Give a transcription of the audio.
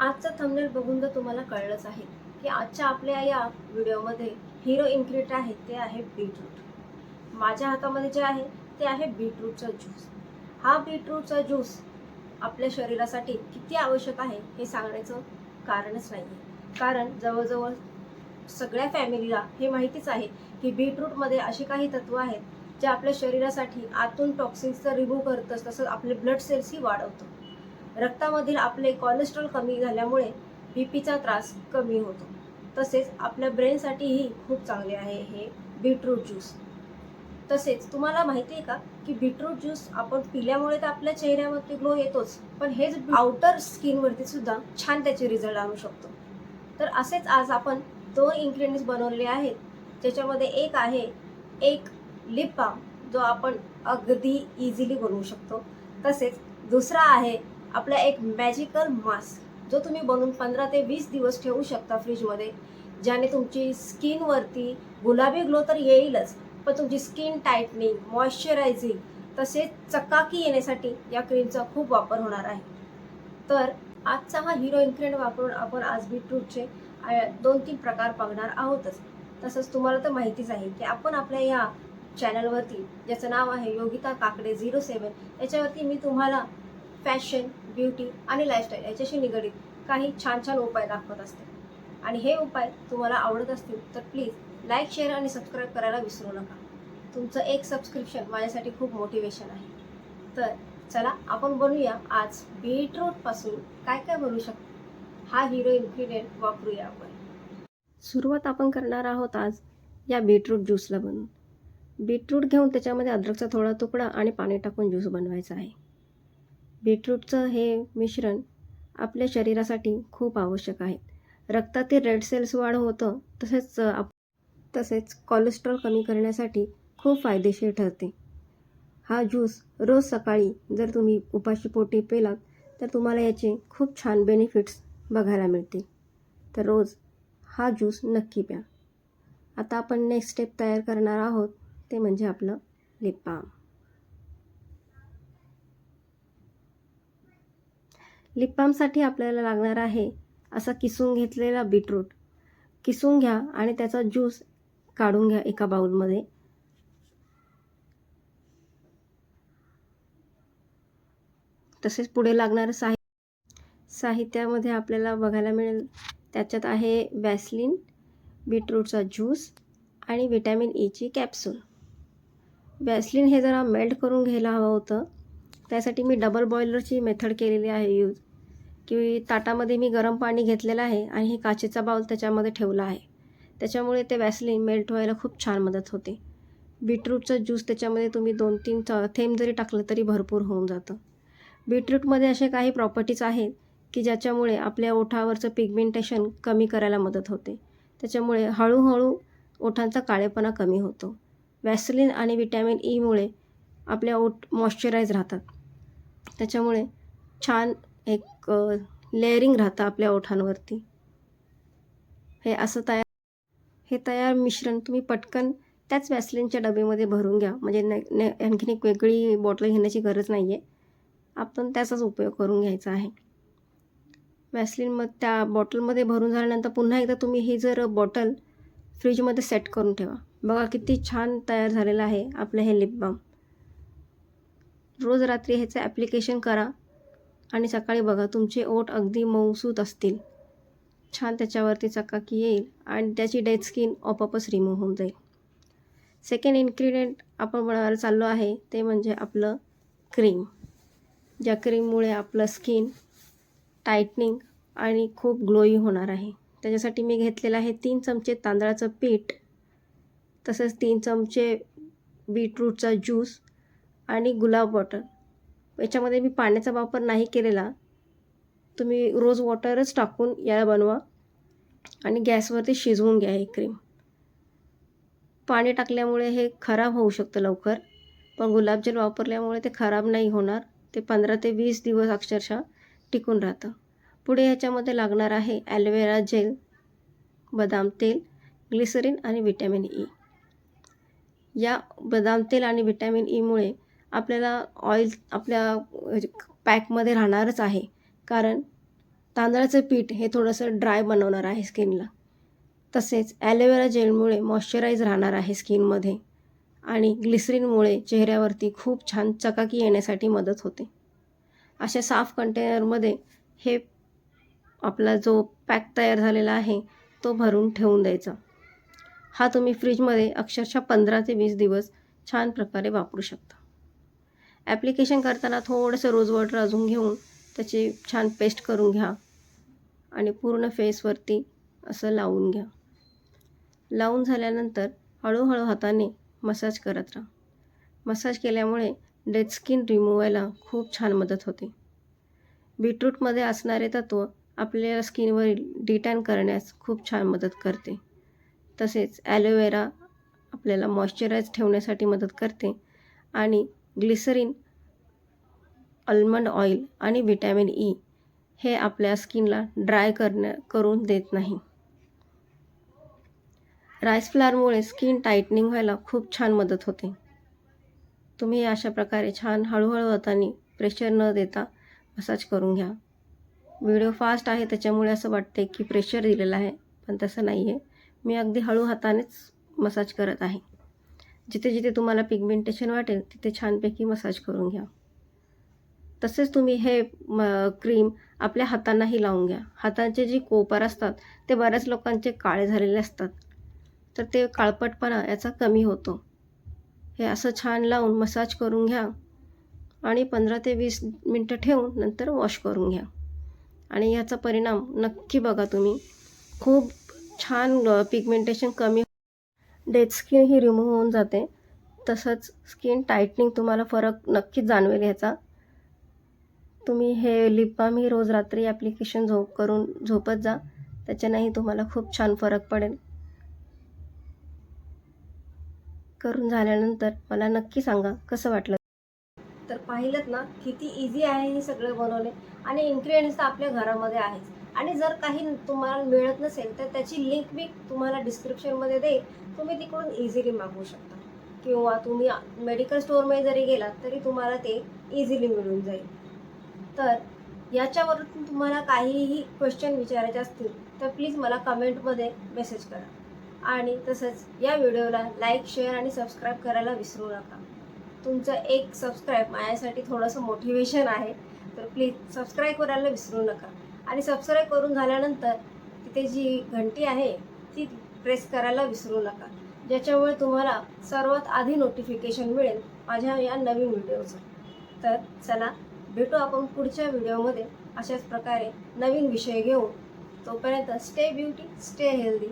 आजचा थंबनेल बघून तर तुम्हाला कळलंच आहे की आजच्या आपल्या या व्हिडिओमध्ये हिरो इन्क्रीट आहे ते आहे बीटरूट माझ्या हातामध्ये जे आहे ते आहे बीटरूटचा ज्यूस हा बीटरूटचा ज्यूस आपल्या शरीरासाठी किती आवश्यक आहे हे सांगण्याचं कारणच नाही आहे कारण जवळजवळ सगळ्या फॅमिलीला हे माहितीच आहे की बीटरूटमध्ये अशी काही तत्व आहेत जे आपल्या शरीरासाठी आतून टॉक्सिन्सचं रिमूव्ह करतं तसंच आपले ब्लड सेल्सही वाढवतं. रक्तामधील आपले कोलेस्ट्रॉल कमी झाल्यामुळे बी पीचा त्रास कमी होतो. तसेच आपल्या ब्रेनसाठीही खूप चांगले आहे हे बीटरूट ज्यूस तसेच तुम्हाला माहिती आहे का की बीटरूट ज्यूस आपण पिल्यामुळे तर आपल्या चेहऱ्यावरती ग्लो येतोच पण हेच आउटर स्किनवरती सुद्धा छान त्याचे रिझल्ट आणू शकतो. तर असेच आज आपण दोन इन्ग्रेडियंट्स बनवलेले आहेत. ज्याच्यामध्ये एक आहे एक लिप बाम जो आपण अगदी इझिली बनवू शकतो. तसेच दुसरा आहे आपला एक मॅजिकल मास्क जो तुम्ही बनवून पंधरा ते वीस दिवस ठेवू शकता फ्रीजमध्ये ज्याने तुमची स्किनवरती गुलाबी ग्लो तर येईलच पण तुमची स्किन टाईटनिंग मॉइश्चरायझिंग तसेच चकाकी येण्यासाठी या क्रीमचा खूप वापर होणार आहे. तर आजचा हा हिरो इन्ग्रेडियंट वापरून आपण आज बीटरूटचे दोन तीन प्रकार बघणार आहोतच. तसंच तुम्हाला तर माहितीच आहे की आपण आपल्या या चॅनलवरती ज्याचं नाव आहे योगिता काकडे झिरो सेवन याच्यावरती मी तुम्हाला फॅशन ब्युटी आणि लाईफस्टाईल याच्याशी निगडीत काही छान छान उपाय दाखवत असते. आणि हे उपाय तुम्हाला आवडत असतील तर प्लीज लाईक शेअर आणि सबस्क्राईब करायला विसरू नका. तुमचं एक सबस्क्रिप्शन माझ्यासाठी खूप मोटिवेशन आहे. तर चला आपण बनवूया आज बीटरूटपासून काय काय बनवू शकतो? हा हिरो इन्ग्रेडियंट वापरूया आपण. सुरुवात आपण करणार आहोत आज या बीटरूट ज्यूसला बनवून बीटरूट घेऊन त्याच्यामध्ये अद्रकचा थोडा तुकडा आणि पाणी टाकून ज्यूस बनवायचा आहे. बीटरूटचं हे मिश्रण आपल्या शरीरासाठी खूप आवश्यक आहे. रक्तातील रेड सेल्स वाढ होतं तसेच आप तसेच कोलेस्ट्रॉल कमी करण्यासाठी खूप फायदेशीर ठरते. हा ज्यूस रोज सकाळी जर तुम्ही उपाशी पोटी पेलात तर तुम्हाला याचे खूप छान बेनिफिट्स बघायला मिळतील. तर रोज हा ज्यूस नक्की प्या. आता आपण नेक्स्ट स्टेप तयार करणार आहोत ते म्हणजे आपलं लिप बाम लिपबामसाठी आपल्याला लागणार आहे असा किसून घेतलेला बीटरूट. किसून घ्या आणि त्याचा ज्यूस काढून घ्या एका बाउलमध्ये. तसेच पुढे लागणारं साहि साहित्यामध्ये आपल्याला बघायला मिळेल त्याच्यात आहे वॅसलिन बीटरूटचा ज्यूस आणि विटॅमिन ईची e कॅप्सूल. वॅसलिन हे जरा मेल्ट करून घ्यायला हवं होतं. त्यासाठी मी डबल बॉयलरची मेथड केलेली आहे यूज. की ताटामध्ये मी गरम पाणी घेतलेलं आहे आणि हे काचेचा बाउल त्याच्यामध्ये ठेवला आहे. त्याच्यामुळे ते वॅसलीन मेल्ट व्हायला खूप छान मदत होते. बीटरूटचा ज्यूस त्याच्यामध्ये तुम्ही दोन तीन थेंब जरी टाकलं तरी भरपूर होऊन जातं. बीटरूटमध्ये असे काही प्रॉपर्टीज आहेत की ज्याच्यामुळे आपल्या ओठावरचं पिगमेंटेशन कमी करायला मदत होते. त्याच्यामुळे हळूहळू ओठांचा काळेपणा कमी होतो. वॅसलिन आणि विटॅमिन ईमुळे e आपल्या ओठ मॉइश्चराईज राहतात. त्याच्यामुळे छान एक लेअरिंग राहतं आपल्या ओठांवरती. हे असं तयार हे तयार मिश्रण तुम्ही पटकन त्याच वॅसलिनच्या डबेमध्ये भरून घ्या. म्हणजे न ने आणखीन एक वेगळी बॉटल घेण्याची गरज नाही आहे आपण त्याचाच उपयोग करून घ्यायचा आहे. वॅसलिन मग त्या बॉटलमध्ये भरून झाल्यानंतर पुन्हा एकदा तुम्ही ही जर बॉटल फ्रीजमध्ये सेट करून ठेवा. बघा किती छान तयार झालेलं आहे आपलं हे लिप बाम रोज रात्री ह्याचं ॲप्लिकेशन करा. आणि सकाळी बघा तुमचे ओठ अगदी मऊसूत असतील. छान त्याच्यावरती चकाकी येईल आणि त्याची डेड स्किन ऑपअपच रिमूव्ह होऊन जाईल. सेकंड इन्ग्रेडियंट आपण बनवायला चाललो आहे ते म्हणजे आपलं क्रीम. ज्या क्रीममुळे आपलं स्किन टायटनिंग आणि खूप ग्लोई होणार आहे. त्याच्यासाठी मी घेतलेलं आहे तीन चमचे तांदळाचं पीठ तसंच तीन चमचे बीटरूटचा ज्यूस आणि गुलाब वॉटर. याच्यामध्ये मी पाण्याचा वापर नाही केलेला. तुम्ही रोज वॉटरच टाकून याला बनवा आणि गॅसवरती शिजवून घ्या ही क्रीम. पाणी टाकल्यामुळे हे खराब होऊ शकतं लवकर पण गुलाबजल वापरल्यामुळे ते खराब नाही होणार. ते पंधरा ते वीस दिवस अक्षरशः टिकून राहतं. पुढे ह्याच्यामध्ये लागणार आहे ॲलोवेरा जेल बदाम तेल ग्लिसरीन आणि व्हिटॅमिन ई. या बदाम तेल आणि व्हिटॅमिन ईमुळे आपल्याला ऑइल आपल्या पॅकमध्ये राहणारच आहे. कारण तांदळाचं पीठ हे थोडंसं ड्राय बनवणार आहे स्किनला. तसेच ॲलोवेरा जेलमुळे मॉइश्चराईज राहणार आहे स्किनमध्ये. आणि ग्लिसरीनमुळे चेहऱ्यावरती खूप छान चकाकी येण्यासाठी मदत होते. अशा साफ कंटेनरमध्ये हे आपला जो पॅक तयार झालेला आहे तो भरून ठेवून द्यायचा. हा तुम्ही फ्रीजमध्ये अक्षरशः पंधरा ते वीस दिवस छान प्रकारे वापरू शकता. ॲप्लिकेशन करताना थोडंसं रोज वॉटर अजून घेऊन त्याची छान पेस्ट करून घ्या. आणि पूर्ण फेसवरती असं लावून घ्या. लावून झाल्यानंतर हळूहळू हाताने मसाज करत राहा. मसाज केल्यामुळे डेड स्किन रिमूव्ह व्हायला खूप छान मदत होते. बीटरूटमध्ये असणारे तत्त्व आपल्या स्किनवरील डिटॅन करण्यास खूप छान मदत करते. तसेच ॲलोवेरा आपल्याला मॉइश्चराईज ठेवण्यासाठी मदत करते. आणि ग्लिसरीन आल्मंड ऑइल आणि व्हिटॅमिन ई हे आपल्या स्किनला ड्राय करण्या करून देत नाही. राईस फ्लावरमुळे स्किन टाईटनिंग व्हायला खूप छान मदत होते. तुम्ही अशा प्रकारे छान हळूहळू हाताने प्रेशर न देता मसाज करून घ्या. व्हिडिओ फास्ट आहे त्याच्यामुळे असं वाटते की प्रेशर दिलेलं आहे पण तसं नाही आहे मी अगदी हळू हातानेच मसाज करत आहे. जिथे जिथे तुम्हाला पिगमेंटेशन वाटेल तिथे छानपैकी मसाज करून घ्या. तसेच तुम्ही हे म क्रीम आपल्या हातांनाही लावून घ्या. हातांचे जे कोपर असतात ते बऱ्याच लोकांचे काळे झालेले असतात. तर ते काळपटपणा याचा कमी होतो. हे असं छान लावून मसाज करून घ्या आणि पंधरा ते वीस मिनटं ठेवून नंतर वॉश करून घ्या. आणि याचा परिणाम नक्की बघा तुम्ही. खूप छान पिगमेंटेशन कमी डेड स्किन ही रिमूव्ह होऊन जाते. तसंच स्किन टायटनिंग तुम्हाला फरक नक्कीच जाणवेल ह्याचा. तुम्ही हे लिप बाम ही रोज रात्री ॲप्लिकेशन झोप करून झोपत जा. त्याच्यानेही तुम्हाला खूप छान फरक पडेल. करून झाल्यानंतर मला नक्की सांगा कसं वाटलं? तर पाहिलं ना किती इझी आहे हे सगळं बनवणे. आणि इन्ग्रेडियंट्स तर आपल्या घरामध्ये आहेच. आणि जर काही तुम्हाला मिळत नसेल तर त्याची लिंक मी तुम्हाला डिस्क्रिप्शनमध्ये देईल तुम्ही तिकडून इझिली मागवू शकता. किंवा तुम्ही मेडिकल स्टोअरमध्ये जरी गेलात तरी तुम्हाला ते इझिली मिळून जाईल. तर याच्यावरून तुम्हाला काहीही क्वेश्चन विचारायचे असतील तर प्लीज मला कमेंटमध्ये मेसेज करा. आणि तसंच या व्हिडिओला लाईक शेअर आणि सबस्क्राईब करायला विसरू नका. तुमचं एक सबस्क्राईब माझ्यासाठी थोडंसं मोटिवेशन आहे तर प्लीज सबस्क्राईब करायला विसरू नका. आणि सबस्क्राईब करून झाल्यानंतर तिथे जी घंटी आहे ती प्रेस करायला विसरू नका. ज्याच्यामुळे तुम्हाला सर्वात आधी नोटिफिकेशन मिळेल माझ्या या नवीन व्हिडिओचं तर चला भेटू आपण पुढच्या व्हिडिओमध्ये अशाच प्रकारे नवीन विषय घेऊन. तोपर्यंत स्टे ब्युटी स्टे हेल्दी